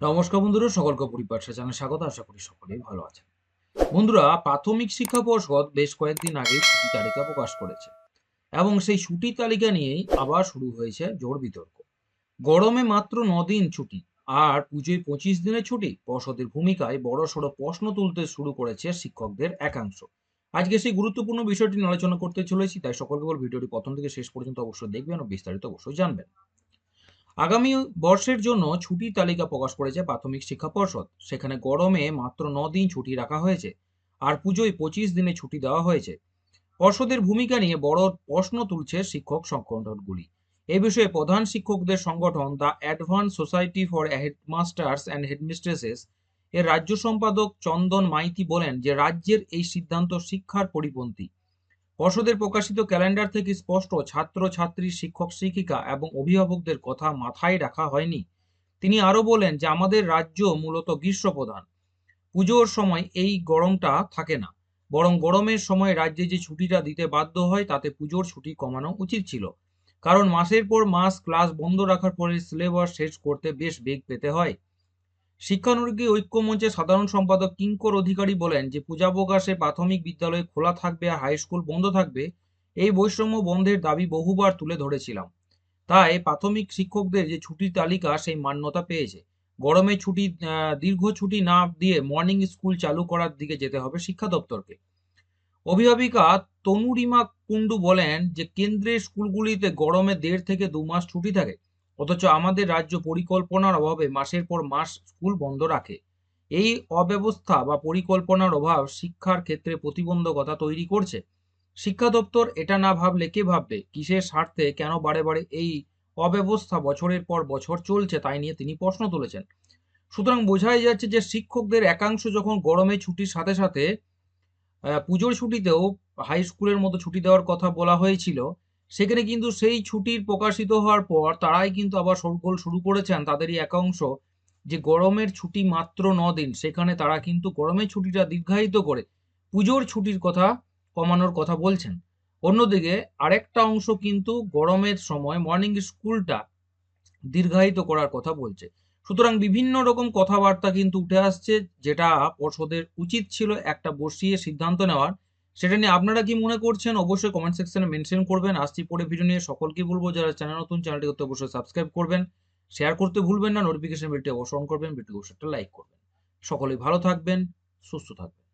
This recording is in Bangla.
নমস্কার বন্ধুরা, সকলকে পরিপাঠা জানাই স্বাগত, আশা করি সকলেই ভালো আছেন। বন্ধুরা, প্রাথমিক শিক্ষা পর্ষদ বেশ কয়েকদিন আগে ছুটি তালিকা প্রকাশ করেছে এবং সেই ছুটির তালিকা নিয়েই আবার শুরু হয়েছে জোর বিতর্ক। গরমে মাত্র দিন ছুটি আর পুজোয় পঁচিশ দিনের ছুটি পর্ষদের ভূমিকায় বড় সড়ো প্রশ্ন তুলতে শুরু করেছে শিক্ষকদের একাংশ। আজকে সেই গুরুত্বপূর্ণ বিষয়টি নিয়ে আলোচনা করতে চলেছি, তাই সকলকে বল ভিডিওটি প্রথম থেকে শেষ পর্যন্ত অবশ্যই দেখবেন ও বিস্তারিত অবশ্যই জানবেন। আগামী বর্ষের জন্য ছুটির তালিকা প্রকাশ করেছে প্রাথমিক শিক্ষা পর্ষদ। সেখানে গরমে মাত্র ন দিন ছুটি রাখা হয়েছে আর পুজোয় পঁচিশ দিনে ছুটি দেওয়া হয়েছে। পর্ষদের ভূমিকা নিয়ে বড় প্রশ্ন তুলছে শিক্ষক সংগঠনগুলি। এ বিষয়ে প্রধান শিক্ষকদের সংগঠন the advance society for headmasters and headmistresses এর রাজ্য সম্পাদক চন্দন মাইতি বলেন যে, রাজ্যের এই সিদ্ধান্ত শিক্ষার পরিপন্থী। পর্ষদের প্রকাশিত ক্যালেন্ডার থেকে স্পষ্ট ছাত্র, ছাত্রী, শিক্ষক, শিক্ষিকা এবং অভিভাবকদের কথা মাথায় রাখা হয়নি। তিনি আরও বলেন যে, আমাদের রাজ্য মূলত গ্রীষ্মপ্রধান। পুজোর সময় এই গরমটা থাকে না। বরং গরমের সময় রাজ্যে যে ছুটিটা দিতে বাধ্য হয়, তাতে পুজোর ছুটি কমানো উচিত ছিল। কারণ মাসের পর মাস ক্লাস বন্ধ রাখার পরে সিলেবাস শেষ করতে বেশ বেগ পেতে হয়। শিক্ষানুরাগী ঐক্য মঞ্চের সাধারণ সম্পাদক কিঙ্কর অধিকারী বলেন যে পূজাবকাশে প্রাথমিক বিদ্যালয় খোলা থাকবে আর হাই স্কুল বন্ধ থাকবে, এই বৈষম্য বন্ধের দাবি বহুবার তুলে ধরেছিলাম। তাই প্রাথমিক শিক্ষকদের যে ছুটির তালিকা, সেই মান্যতা পেয়েছে। গরমে ছুটি দীর্ঘ ছুটি না দিয়ে মর্নিং স্কুল চালু করার দিকে যেতে হবে শিক্ষা দপ্তরকে। অভিভাবিকা তনুরিমা কুন্ডু বলেন যে কেন্দ্রের স্কুলগুলিতে গরমে দেড় থেকে দু মাস ছুটি থাকে। অথচ আমাদের রাজ্য পরিকল্পনার অভাবে মাসের পর মাস স্কুল বন্ধ রাখে। এই অব্যবস্থা বা পরিকল্পনার অভাব শিক্ষার ক্ষেত্রে প্রতিবন্ধকতা তৈরি করছে। শিক্ষা দপ্তর এটা না ভাবলে কে ভাববে? কিসের স্বার্থে কেন বারে বারে এই অব্যবস্থা বছরের পর বছর চলছে তাই নিয়ে তিনি প্রশ্ন তুলেছেন। সুতরাং বোঝাই যাচ্ছে যে শিক্ষকদের একাংশ যখন গরমে ছুটির সাথে সাথে পুজোর ছুটিতেও হাই স্কুলের মতো ছুটি দেওয়ার কথা বলা হয়েছিল সেখানে কিন্তু সেই ছুটির প্রকাশিত হওয়ার পর তারাই কিন্তু আবার শোরগোল শুরু করেছেন তাদেরই একাংশ যে গরমের ছুটি মাত্র ন দিন, সেখানে তারা কিন্তু গরমের ছুটিটা দীর্ঘায়িত করে পুজোর ছুটির কথা কমানোর কথা বলছেন। অন্যদিকে আরেকটা অংশ কিন্তু গরমের সময় মর্নিং স্কুলটা দীর্ঘায়িত করার কথা বলছে। সুতরাং বিভিন্ন রকম কথাবার্তা কিন্তু উঠে আসছে, যেটা পর্ষদের উচিত ছিল একটা বসিয়ে সিদ্ধান্ত নেওয়ার। সেটা নিয়ে আপনারা কি মনে করছেন? অবশ্যই কমেন্ট সেকশনে মেনশন করবেন। আসছি পরে ভিডিও নিয়ে। সকলকে বলব, যারা চ্যানেল নতুন চ্যানেলটি করতে অবশ্যই সাবস্ক্রাইব করবেন। শেয়ার করতে ভুলবেন না। নোটিফিকেশন বেলটি অবশ্যই অন করবেন। ভিডিও অবশ্যই একটা লাইক করবেন। সকলেই ভালো থাকবেন, সুস্থ থাকবেন।